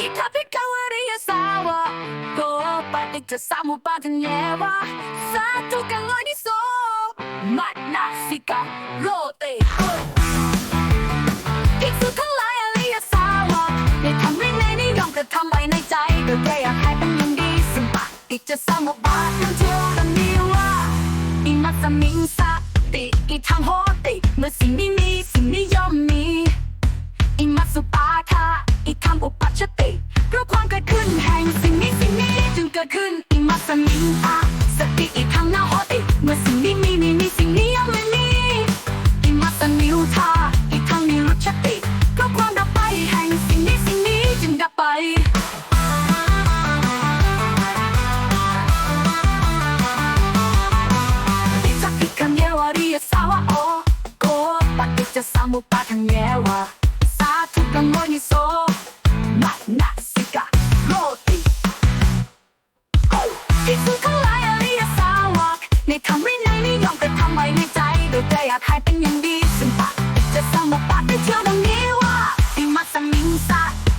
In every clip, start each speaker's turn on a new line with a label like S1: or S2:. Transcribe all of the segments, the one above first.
S1: อิทัพพิกาวริยสาวะโกปะติจะสามุปาทัญเยวะสาธุกังโอนิโสมัดนาสิกาโรเตภิกษุทั้งหลายอริยสาวกได้ทำวินัยนิยมกระทำไว้ในใจโดยแค่อยากให้เป็นอย่างดีซึ่งปะติจะสามุปาทัญเทวะมีว่าอิมัตสมิงสติอิทังโหติเมื่อสิ่งนี้ ราะความเกิดขึ้นแห่งสิ่งนี้สิ่งนี้จึงเกิดขึ้นอิมัสมิงอาสติอิทังนาโหติเมื่อสิ่งนี้มีมีมีสิ่งนี้ย่อมไม่มีอิมัสสนิวทาอิทังนิรุชติเพราะความดับไปแห่งสิ่งนี้สิ่งนี้จึงดับไปติจักขิคันเยวาริยสาวะโอโกปฏิจจสมุปาทันเยวะสาธุกังโมนิโส ภิกษุทั้งลายอริยสาวกในธรรมวินัยนิยมกระทำไว้ในใจโดยใจอยากให้เป็นอย่างดีซึ่งปฏิจจสมุปบาทได้เที่ยวดังนี้ว่าอิมัสมิงส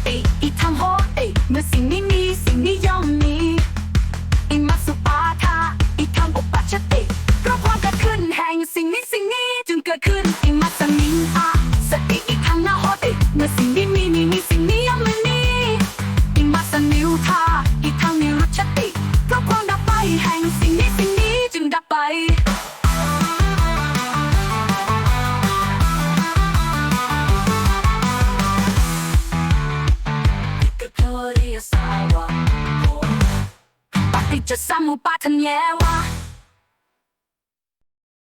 S1: ติอิทังโหติเมื่อสิ่งนี้มีสิ่งนี้ย่อมมีอิมัสสุปาทาอิทังอุปัชชติเพราะความเกิดขึ้นแห่งสิ่งนี้สิ่งนี้จึงเกิดขึ้นอิมัสสมิ สิ่งนี้สิ่งนี้จึงดับไปกเทวริยสาวะปฏิจจสมุปาทันเยวะ